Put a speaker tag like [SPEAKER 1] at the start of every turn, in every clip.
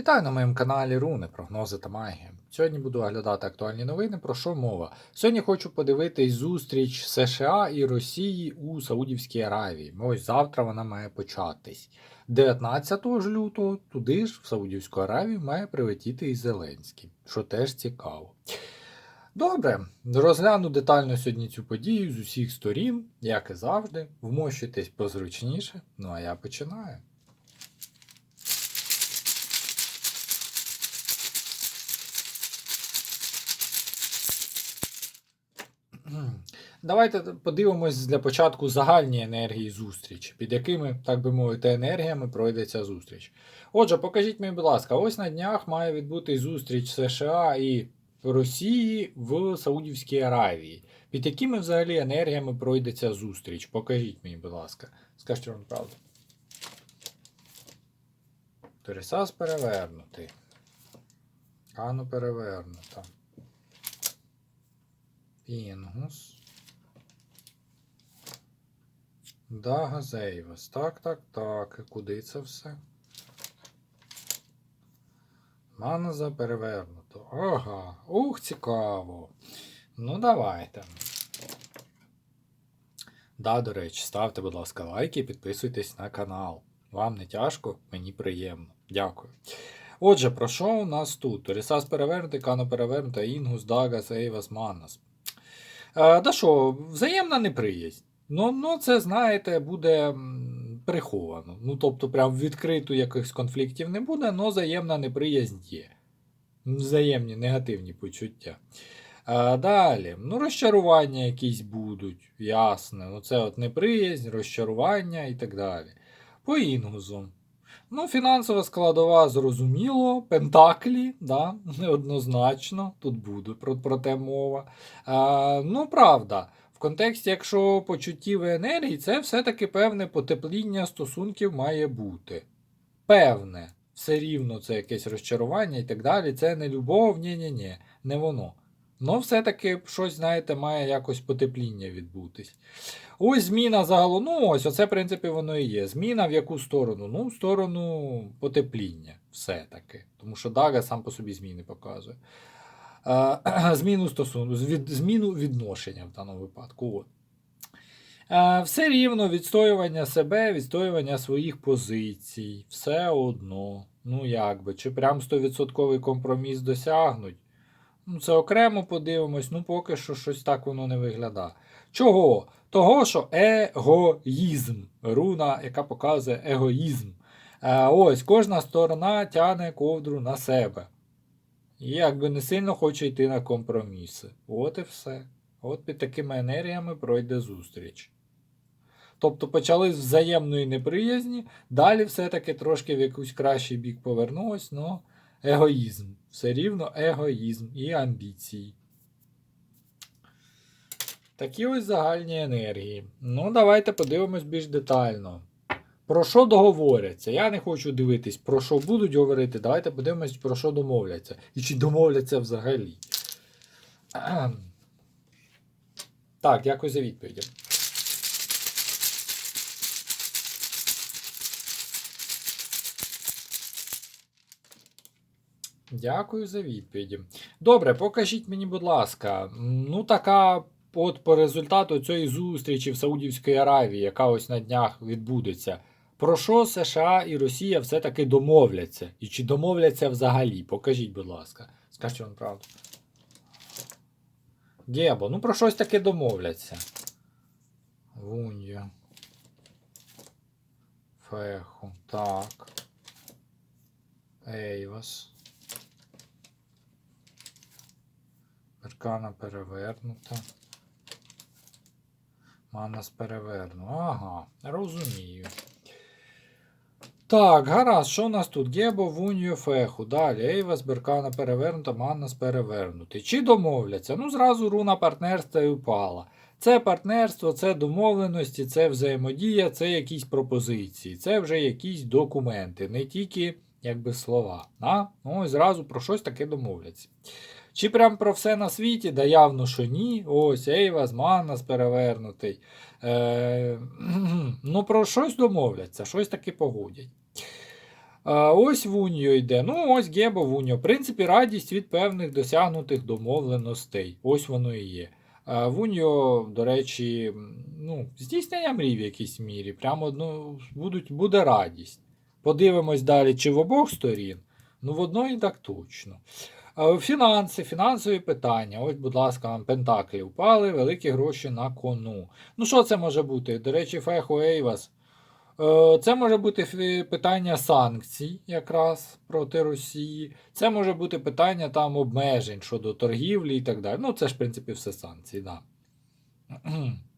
[SPEAKER 1] Вітаю на моєму каналі Руни, прогнози та магія. Сьогодні буду оглядати актуальні новини. Про що мова? Сьогодні хочу подивитись зустріч США і Росії у Саудівській Аравії. Ось завтра вона має початись. 19 ж лютого туди ж, в Саудівську Аравію, має прилетіти і Зеленський, що теж цікаво. Добре, розгляну детально сьогодні цю подію з усіх сторін, як і завжди. Вмощуйтесь позручніше. Ну а я починаю. Давайте подивимось для початку загальні енергії зустрічі, під якими, так би мовити, енергіями пройдеться зустріч. Отже, покажіть мені, будь ласка, ось на днях має відбутись зустріч США і Росії в Саудівській Аравії. Під якими взагалі енергіями пройдеться зустріч? Покажіть мені, будь ласка. Скажіть вам правду. Торісас перевернутий. Ану перевернута. Пінгус. Да, Газейвас. Так, так, так. Куди це все? Маназа перевернуто. Ага. Ух, цікаво. Ну, давайте. Да, до речі, ставте, будь ласка, лайки і підписуйтесь на канал. Вам не тяжко, мені приємно. Дякую. Отже, про що у нас тут? Торісас перевернутий, Кано перевернута, Інгус, Дагас, Ейвас, Маннас. Е, да що, взаємна неприязнь. Ну, ну, це, знаєте, буде приховано. Ну, тобто, прям відкрито якихось конфліктів не буде, але взаємна неприязнь є. Взаємні негативні почуття. А, далі, ну, розчарування якісь будуть, ясно. Ну, це от неприязнь, розчарування і так далі. По інгузу. Ну, фінансова складова зрозуміло, пентаклі, да, неоднозначно, тут буде про, про те мова. А, ну, правда, в контексті, якщо почуттів і енергії, це все-таки певне потепління стосунків має бути. Певне, все рівно це якесь розчарування і так далі. Це не любов, ні-ні-ні, не воно. Ну, все-таки щось, знаєте, має якось потепління відбутись. Ось зміна загалом. Ну, ось, оце, в принципі, воно і є. Зміна в яку сторону? Ну, в сторону потепління, все-таки. Тому що Дага сам по собі зміни показує. Е, зміну стосунку, зміну відношення в даному випадку. От. Е, все рівно відстоювання себе, відстоювання своїх позицій. Все одно. Ну, як би, чи прям 100% компроміс досягнуть? Ну, це окремо подивимось, ну поки що щось так воно не виглядає. Чого? Того, що егоїзм. Руна, яка показує егоїзм. Е, ось кожна сторона тягне ковдру на себе. І якби не сильно хоче йти на компроміси. От і все. От під такими енергіями пройде зустріч. Тобто почали з взаємної неприязні, далі все-таки трошки в якийсь кращий бік повернулось, але егоїзм. Все рівно егоїзм і амбіції. Такі ось загальні енергії. Ну, давайте подивимось більш детально. Про що договоряться? Я не хочу дивитись, про що будуть говорити. Давайте подивимось, про що домовляться. І чи домовляться взагалі. Так, дякую за відповіді. Дякую за відповіді. Добре, покажіть мені, будь ласка, ну така от по результату цієї зустрічі в Саудівській Аравії, яка ось на днях відбудеться. Про що США і Росія все-таки домовляться? І чи домовляться взагалі? Покажіть, будь ласка. Скажіть вам правду. Гебо, ну про щось таке домовляться. Вунья. Феху. Так. Ейвас. Аркана перевернута. Манас переверну. Ага, розумію. Так, гаразд, що у нас тут? Гебо, Вуньо, Феху. Далі. Ейвас, Беркана перевернута, Маннас перевернутий. Чи домовляться? Ну, зразу руна партнерства і упала. Це партнерство, це домовленості, це взаємодія, це якісь пропозиції, це вже якісь документи, не тільки якби слова. А? Ну, і зразу про щось таке домовляться. Чи прям про все на світі? Да явно, що ні. Ось, Ейвас, Маннас перевернутий. Е, ну, про щось домовляться, щось таки погодять. А ось Вуньо йде. Ну, ось Гебо Вуньо. В принципі, радість від певних досягнутих домовленостей. Ось воно і є. А Вуньо, до речі, ну, здійснення мрій в якійсь мірі. Прямо ну, будуть, буде радість. Подивимось далі, чи в обох сторін. Ну, в одної так точно. Фінанси, фінансові питання. Ось, будь ласка, вам пентаклі впали, великі гроші на кону. Ну, що це може бути? До речі, Фехо Ейвас. Е, Це може бути питання санкцій, якраз проти Росії. Це може бути питання там обмежень щодо торгівлі і так далі. Ну, це ж, в принципі, все санкції, да.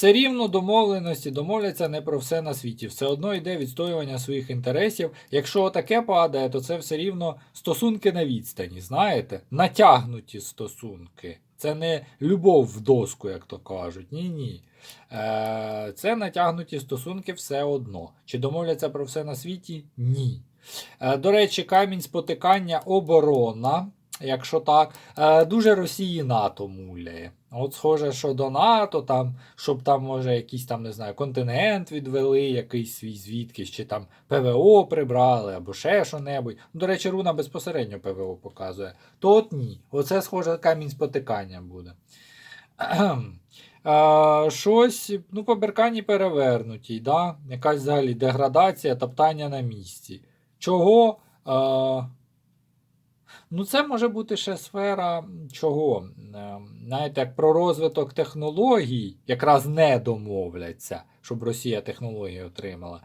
[SPEAKER 1] Все рівно домовленості домовляться не про все на світі. Все одно йде відстоювання своїх інтересів. Якщо таке падає, то це все рівно стосунки на відстані, знаєте? Натягнуті стосунки. Це не любов в доску, як то кажуть. Ні, ні. Е, це натягнуті стосунки все одно. Чи домовляться про все на світі? Ні. Е, до речі, камінь спотикання оборона. Якщо так, Е, дуже Росії НАТО муляє. От схоже, що до НАТО, там, щоб там, може, якийсь там, не знаю, континент відвели, якийсь свій звідкись, чи там ПВО прибрали, або ще що-небудь. До речі, руна безпосередньо ПВО показує. То от ні. Оце схоже камінь спотикання буде. А, щось, ну, по беркані перевернутій, да? якась взагалі деградація, топтання на місці. Чого? А, Ну, це може бути ще сфера чого? Знаєте, як про розвиток технологій якраз не домовляться, щоб Росія технології отримала.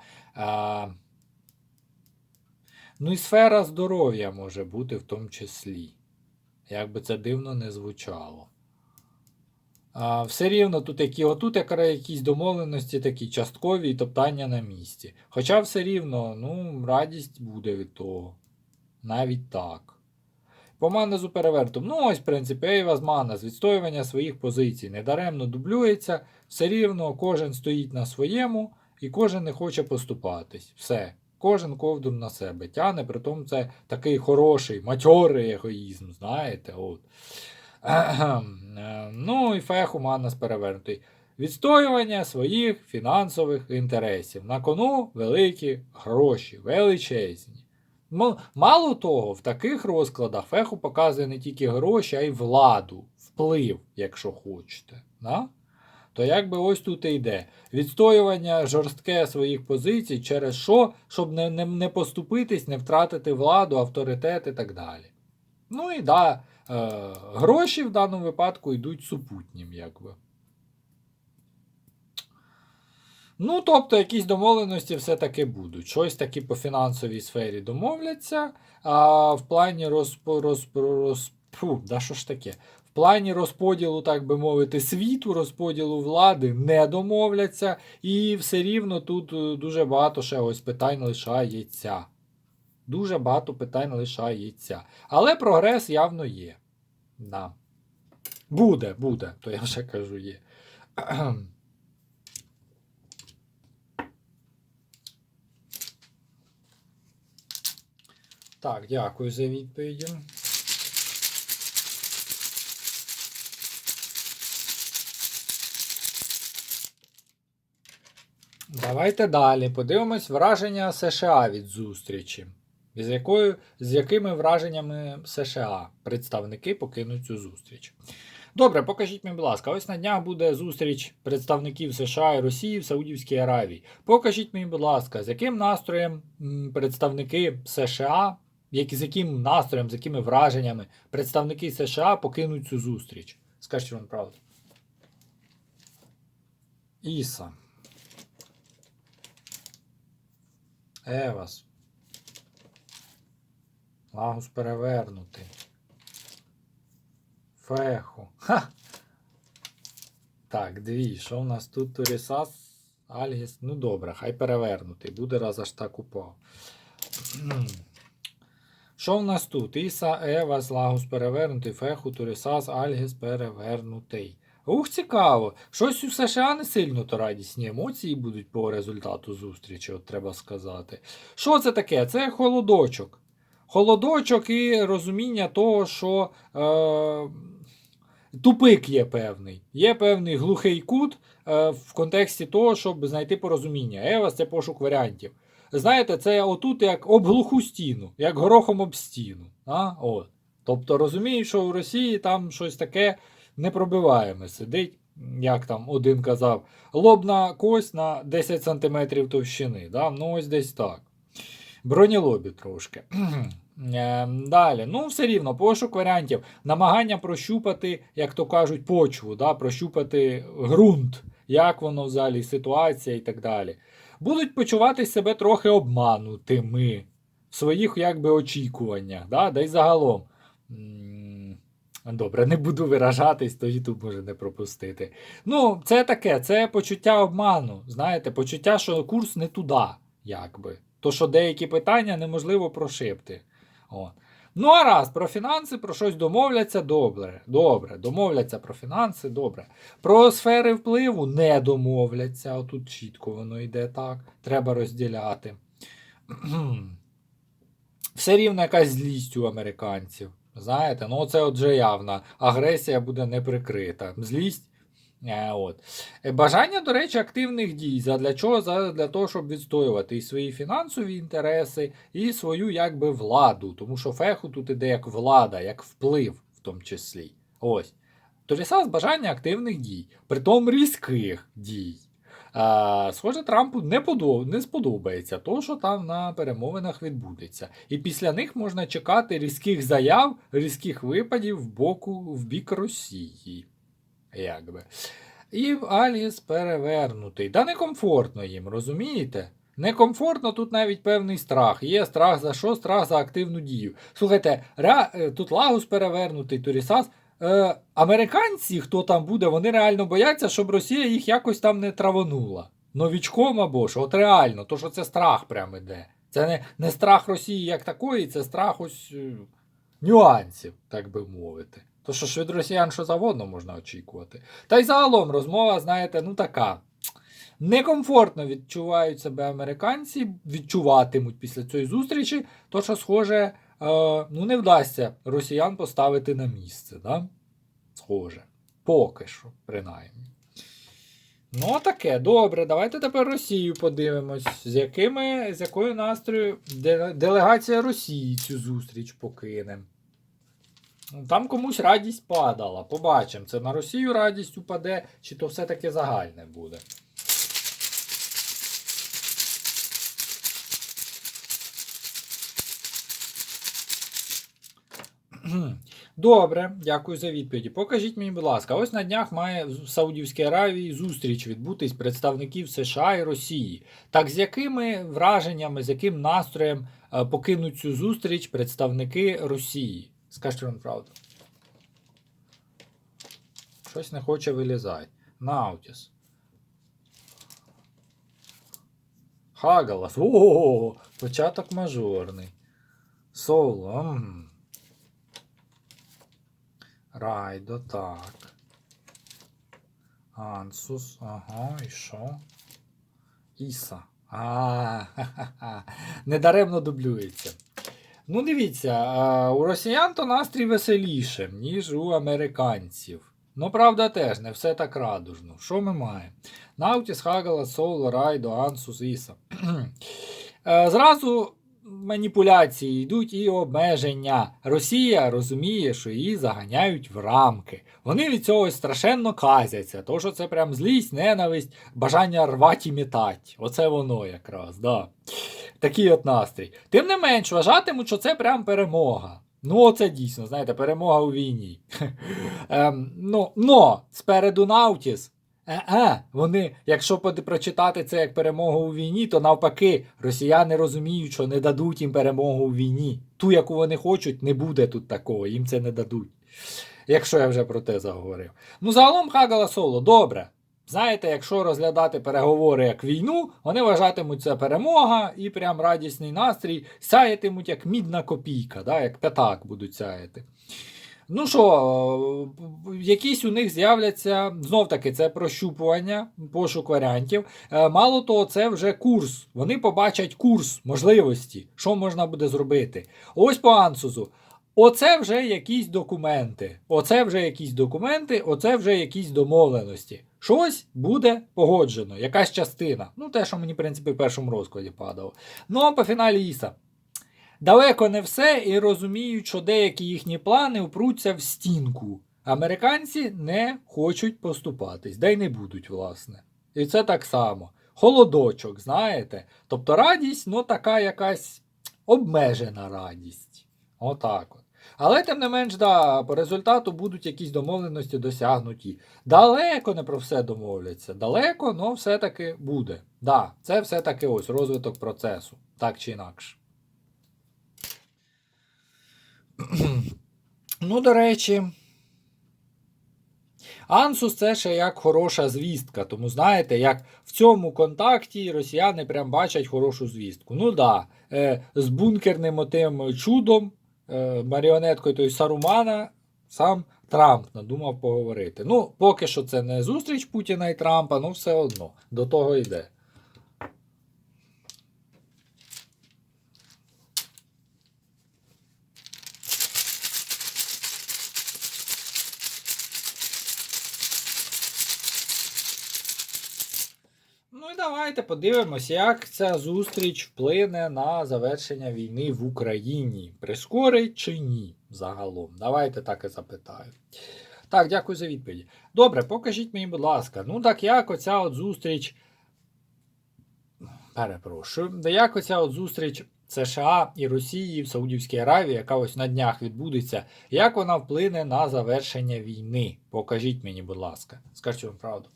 [SPEAKER 1] Ну і сфера здоров'я може бути в тому числі. Як би це дивно не звучало. А, все рівно тут які, отут якісь домовленості такі часткові і топтання на місці. Хоча все рівно, ну, радість буде від того. Навіть так. Помана з перевертом. Ну, ось, в принципі, Ейва з Мана з відстоювання своїх позицій. Недаремно дублюється, все рівно кожен стоїть на своєму і кожен не хоче поступатись. Все. Кожен ковдру на себе тяне, притом це такий хороший, матьорий егоїзм, знаєте. от. Ну і феху Мана з перевернутий. Відстоювання своїх фінансових інтересів. На кону великі гроші, величезні. Мало того, в таких розкладах феху показує не тільки гроші, а й владу, вплив, якщо хочете. Да? То якби ось тут і йде. Відстоювання жорстке своїх позицій через що, щоб не, не, не поступитись, не втратити владу, авторитет і так далі. Ну і да, е, гроші в даному випадку йдуть супутнім, якби. Ну, тобто, якісь домовленості все-таки будуть. Щось таки по фінансовій сфері домовляться, а в плані розпо, розпо, роз, фу, да що ж таке? В плані розподілу, так би мовити, світу, розподілу влади не домовляться, і все рівно тут е, дуже багато ще ось питань лишається. Дуже багато питань лишається. Але прогрес явно є. Да. Буде, буде, то я вже кажу, є. Так, дякую за відповіді. Давайте далі. Подивимось враження США від зустрічі. З, якою, з якими враженнями США представники покинуть цю зустріч? Добре, покажіть мені, будь ласка, ось на днях буде зустріч представників США і Росії в Саудівській Аравії. Покажіть мені, будь ласка, з яким настроєм представники США, як, з яким настроєм, з якими враженнями представники США покинуть цю зустріч? Скажіть вам правду. Іса. Евас. Лагус перевернутий. Феху. Ха! Так, дві. Що в нас тут Турісас? Альгіс. Ну добре, хай перевернутий. Буде раз аж так упав. Що в нас тут? Іса, Евас, Лагус перевернутий, Феху, Турісас, Альгіс перевернутий. Ух, цікаво. Щось у США не сильно то радісні емоції будуть по результату зустрічі, от треба сказати. Що це таке? Це холодочок. Холодочок і розуміння того, що е, тупик є певний. Є певний глухий кут е, в контексті того, щоб знайти порозуміння. Евас це пошук варіантів. Знаєте, це отут як об глуху стіну, як горохом об стіну. А? От. Тобто розумію, що в Росії там щось таке непробиваєме сидить, як там один казав, лобна кость на 10 см товщини. Да? Ну, ось десь так. Бронілобі трошки. Е, Далі, ну все рівно, пошук варіантів, намагання прощупати, як то кажуть, почву, да, прощупати ґрунт, як воно взагалі, ситуація і так далі. Будуть почувати себе трохи обманутими в своїх якби очікуваннях, да, да й загалом. Добре, не буду виражатись, то YouTube може не пропустити. Ну, це таке, це почуття обману. Знаєте, почуття, що курс не туди, якби. То, що деякі питання неможливо прошибти. От. Ну, а раз про фінанси, про щось домовляться, добре. Добре. Домовляться про фінанси, добре. Про сфери впливу не домовляться. Отут чітко воно йде так. Треба розділяти. Все рівно якась злість у американців. Знаєте, ну це отже явна. Агресія буде не прикрита. Злість. Е, от. Е, Бажання, до речі, активних дій. Задля чого? Задля того, щоб відстоювати і свої фінансові інтереси, і свою якби владу. Тому що феху тут іде як влада, як вплив в тому числі. Ось. Торісас бажання активних дій, притом різких дій. А, схоже, Трампу не, подоб... не сподобається то, що там на перемовинах відбудеться. І після них можна чекати різких заяв, різких випадів в боку в бік Росії. Якби. І Аліс перевернутий. Да некомфортно їм, розумієте? Некомфортно тут навіть певний страх. Є страх за що? Страх за активну дію. Слухайте, ре... е, тут Лагус перевернутий, Турісас. Е, американці, хто там буде, вони реально бояться, щоб Росія їх якось там не траванула. Новічком або що, от реально, то що це страх прям іде. Це не, не страх Росії як такої, це страх ось е, нюансів, так би мовити. То що ж від росіян що завгодно можна очікувати. Та й загалом розмова, знаєте, ну така. Некомфортно відчувають себе американці, відчуватимуть після цієї зустрічі, то що, схоже, е, ну не вдасться росіян поставити на місце. Да? Схоже. Поки що, принаймні. Ну, таке, добре, давайте тепер Росію подивимось, з якими, з якою настрою делегація Росії цю зустріч покине. Там комусь радість падала. Побачимо, це на Росію радість упаде, чи то все-таки загальне буде. Добре, дякую за відповіді. Покажіть мені, будь ласка, ось на днях має в Саудівській Аравії зустріч відбутись представників США і Росії. Так з якими враженнями, з яким настроєм е, покинуть цю зустріч представники Росії? Скажіть вам правду. Щось не хоче вилізати. Наутіс. Хагалас. О, початок мажорний. Соло. Райдо, так. Ансус, ага, і що? Іса. А, ха-ха-ха. Недаремно дублюється. Ну, дивіться, у росіян то настрій веселіше, ніж у американців. Ну, правда, теж не все так радужно. Що ми маємо? Наутіс, Хагала, Соло, Райдо, Ансус, Іса. Е, Зразу маніпуляції йдуть і обмеження. Росія розуміє, що її заганяють в рамки. Вони від цього страшенно казяться, тому що це прям злість, ненависть, бажання рвати і мітати. Оце воно якраз, да. Такий от настрій. Тим не менш, вважатимуть, що це прям перемога. Ну, оце дійсно, знаєте, перемога у війні. ем, ну, но спереду Наутіс. Е-е, вони, якщо прочитати це як перемогу у війні, то навпаки, росіяни розуміють, що не дадуть їм перемогу у війні. Ту, яку вони хочуть, не буде тут такого, їм це не дадуть. Якщо я вже про те заговорив. Ну, загалом Хагала Соло, добре. Знаєте, якщо розглядати переговори як війну, вони вважатимуть це перемога і прям радісний настрій, сяятимуть як мідна копійка, да, як п'ятак будуть сяяти. Ну що, е, якісь у них з'являться, знов таки, це прощупування, пошук варіантів. Е, Мало того, це вже курс. Вони побачать курс можливості, що можна буде зробити. Ось по Ансузу. Оце вже якісь документи. Оце вже якісь документи, оце вже якісь домовленості. Щось буде погоджено, якась частина. Ну, те, що мені, в принципі, в першому розкладі падало. Ну, а по фіналі Іса. Далеко не все і розуміють, що деякі їхні плани впруться в стінку. Американці не хочуть поступатись, да й не будуть, власне. І це так само. Холодочок, знаєте? Тобто радість, ну така якась обмежена радість. Отак от. Але тим не менш, да, по результату будуть якісь домовленості досягнуті. Далеко не про все домовляться. Далеко, але все-таки буде. Да, це все-таки ось розвиток процесу, так чи інакше. ну, до речі. Ансус це ще як хороша звістка. Тому знаєте, як в цьому контакті росіяни прям бачать хорошу звістку. Ну да, е, з бункерним отим чудом, маріонеткою той Сарумана, сам Трамп надумав поговорити. Ну, поки що це не зустріч Путіна і Трампа, ну все одно до того йде. Давайте подивимось, як ця зустріч вплине на завершення війни в Україні. Прискорить чи ні загалом? Давайте так і запитаю. Так, дякую за відповідь. Добре, покажіть мені, будь ласка, ну так як оця от зустріч. Перепрошую, де як оця от зустріч США і Росії в Саудівській Аравії, яка ось на днях відбудеться, як вона вплине на завершення війни? Покажіть мені, будь ласка. Скажіть вам правду.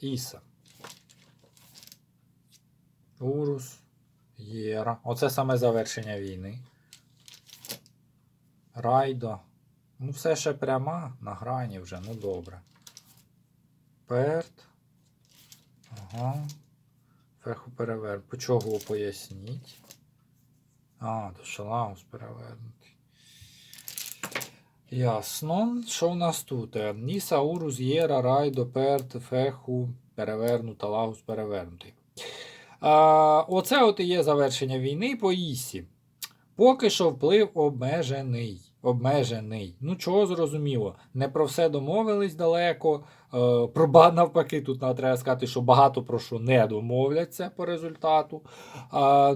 [SPEAKER 1] Іса. Урус. Єра. Оце саме завершення війни. Райдо. Ну, все ще пряма на грані вже, ну добре. Перт. Ага. Феху перевернути. По чого поясніть? А, то шалаус перевернутий. Ясно. Що в нас тут? Е, Ніса, Урус, Єра, Райдо, Перт, Феху, перевернута, Лагус перевернутий. А, Оце от і є завершення війни по Ісі. Поки що вплив обмежений. Обмежений. Ну, чого зрозуміло? Не про все домовились далеко. Е, про навпаки, тут треба сказати, що багато про що не домовляться по результату.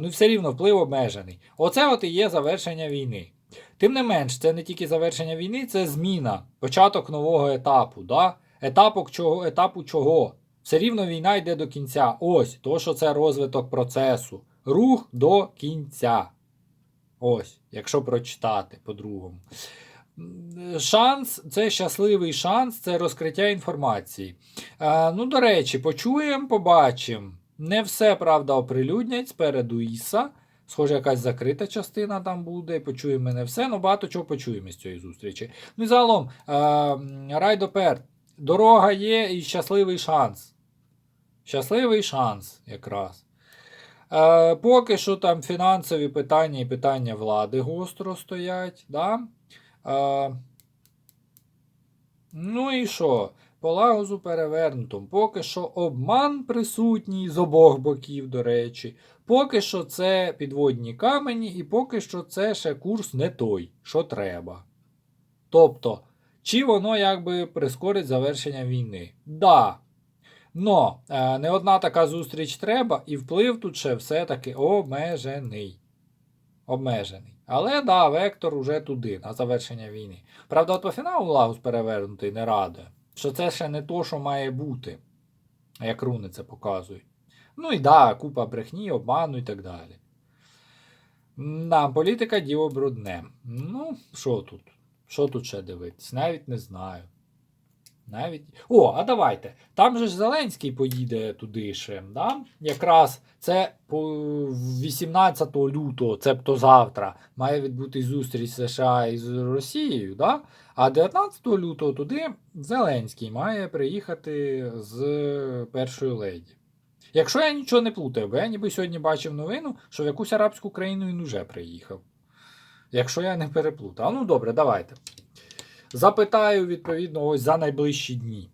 [SPEAKER 1] Ну, все рівно вплив обмежений. Оце от і є завершення війни. Тим не менш, це не тільки завершення війни, це зміна, початок нового етапу. Да? Етапок чого, етапу чого? Все рівно війна йде до кінця. Ось, то, що це розвиток процесу. Рух до кінця. Ось, якщо прочитати по-другому. Шанс це щасливий шанс, це розкриття інформації. Е, ну, до речі, почуємо, побачимо. Не все, правда, оприлюднять спереду Іса. Схоже, якась закрита частина там буде, почуємо не все, але багато чого почуємо з цієї зустрічі. Ну і загалом, е, Райдопер, дорога є і щасливий шанс. Щасливий шанс якраз. Е, поки що там фінансові питання і питання влади гостро стоять. Да? Е, ну і що? По лагозу перевернутому. Поки що обман присутній з обох боків, до речі. Поки що це підводні камені, і поки що це ще курс не той, що треба. Тобто, чи воно якби прискорить завершення війни? Да. Но е, не одна така зустріч треба, і вплив тут ще все-таки обмежений. Обмежений. Але да, вектор уже туди, на завершення війни. Правда, от по фіналу Лагус перевернутий не радує. Що це ще не то, що має бути, як руни це показують. Ну і да, купа брехні, обману і так далі. Да, політика діло брудне. Ну, що тут? Що тут ще дивитись? Навіть не знаю. Навіть. О, а давайте. Там же ж Зеленський поїде туди ще. Да? Якраз це по 18 лютого, цебто завтра, має відбутись зустріч США із Росією. Да? А 19 лютого туди Зеленський має приїхати з першою леді. Якщо я нічого не плутаю, бо я ніби сьогодні бачив новину, що в якусь арабську країну він уже приїхав. Якщо я не переплутав. Ну добре, давайте. Запитаю, відповідно, ось за найближчі дні.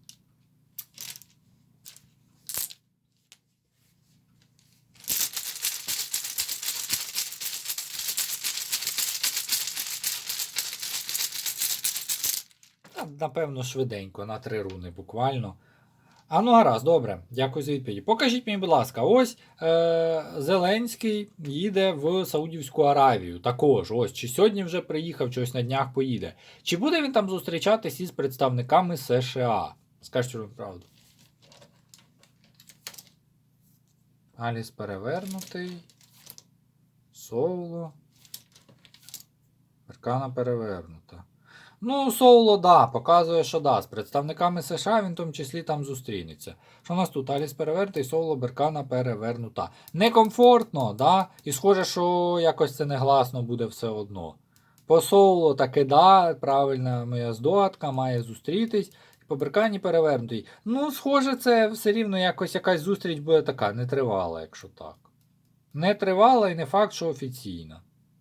[SPEAKER 1] Напевно, швиденько, на три руни буквально. А ну гаразд, добре, дякую за відповіді. Покажіть мені, будь ласка, ось е- Зеленський їде в Саудівську Аравію. Також, ось, чи сьогодні вже приїхав, чи ось на днях поїде. Чи буде він там зустрічатись із представниками США? Скажіть правду. Аліс перевернутий. Соло. Аркана перевернута. Ну, Соло, да, показує, що да. З представниками США він в тому числі там зустрінеться. Що у нас тут? Аліс перевернутий, Соло, Беркана перевернута. Некомфортно, да? І схоже, що якось це негласно буде все одно. По Соло таки да, правильна моя здогадка, має зустрітись. По Беркані перевернутий. Ну, схоже, це все рівно якось якась зустріч буде така, нетривала, якщо так. Не тривала і не факт, що офіційна.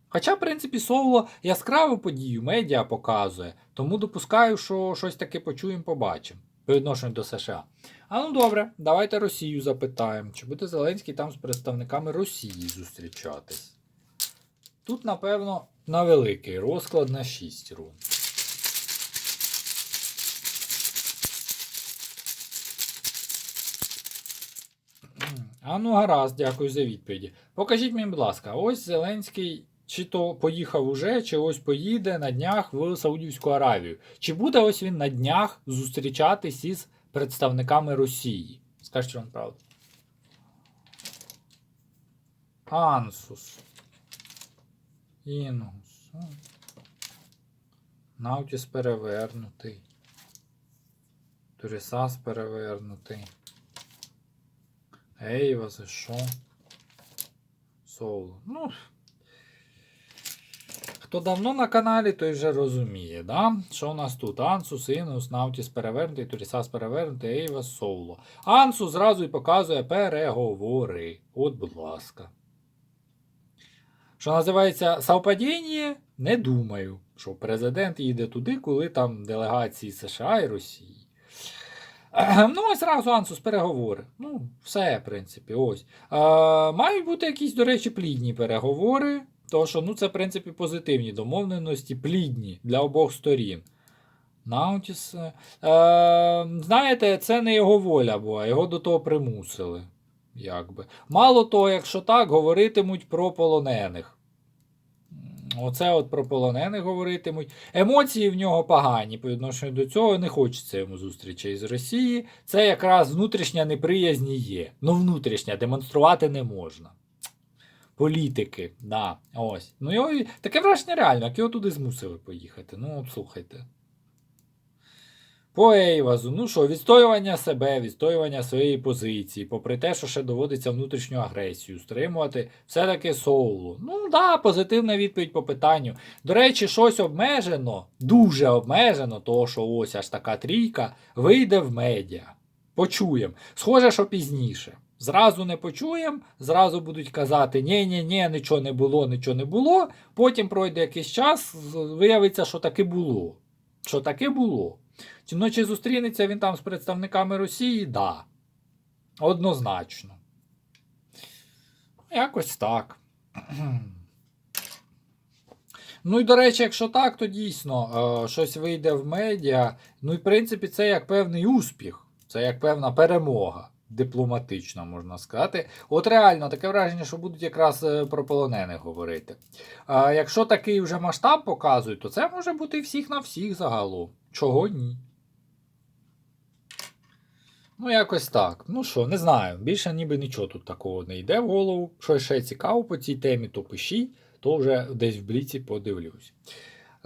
[SPEAKER 1] Хоча, в принципі, Соло яскраву подію медіа показує, тому допускаю, що щось таке почуємо, побачимо по відношенню до США. А ну добре, давайте Росію запитаємо, чи буде Зеленський там з представниками Росії зустрічатись. Тут, напевно, на великий розклад на 6 рун. А ну гаразд, дякую за відповіді. Покажіть мені, будь ласка, ось Зеленський чи то поїхав уже, чи ось поїде на днях в Саудівську Аравію. Чи буде ось він на днях зустрічатись із представниками Росії? Скажіть вам правду. Ансус. Інгус. Наутіс перевернутий. Турісас перевернутий. Ейва, за що? Соло. Ну. Хто давно на каналі, той вже розуміє, да? що у нас тут? Ансус, Інус, Наутіс перевернутий, Турісас перевернутий, Ейва, Соло. Ансус зразу і показує переговори. От, будь ласка. Що називається совпадіння? Не думаю, що президент їде туди, коли там делегації США і Росії. Ну, ось зразу Ансус переговори. Ну, все, в принципі, ось. А, мають бути якісь, до речі, плідні переговори. Тому що ну, це, в принципі, позитивні домовленості, плідні для обох сторін. Наутіс. Е, знаєте, це не його воля була, його до того примусили. Якби. Мало того, якщо так, говоритимуть про полонених. Оце от про полонених говоритимуть. Емоції в нього погані по відношенню до цього. Не хочеться йому зустрічей з Росії. Це якраз внутрішня неприязнь є. Ну, внутрішня, демонструвати не можна. Політики, да, ось. Ну, його, таке враження реально, як його туди змусили поїхати. Ну, от слухайте. По Ейвазу, ну що, відстоювання себе, відстоювання своєї позиції, попри те, що ще доводиться внутрішню агресію стримувати, все-таки соулу. Ну да, позитивна відповідь по питанню. До речі, щось обмежено, дуже обмежено, того, що ось аж така трійка, вийде в медіа. Почуємо. Схоже, що пізніше. Зразу не почуємо, зразу будуть казати, ні ні ні нічого не було, нічого не було. Потім пройде якийсь час, виявиться, що таки було. Що таки було. Чи зустрінеться він там з представниками Росії? Да. Однозначно. Якось так. Ну і до речі, якщо так, то дійсно е, щось вийде в медіа. Ну і в принципі, це як певний успіх, це як певна перемога. Дипломатична, можна сказати. От реально таке враження, що будуть якраз е, про полонених говорити. А якщо такий вже масштаб показують, то це може бути всіх на всіх загалом. Чого ні? Ну, якось так. Ну що, не знаю. Більше ніби нічого тут такого не йде в голову. Що ще цікаво по цій темі, то пишіть, то вже десь в бліці подивлюсь.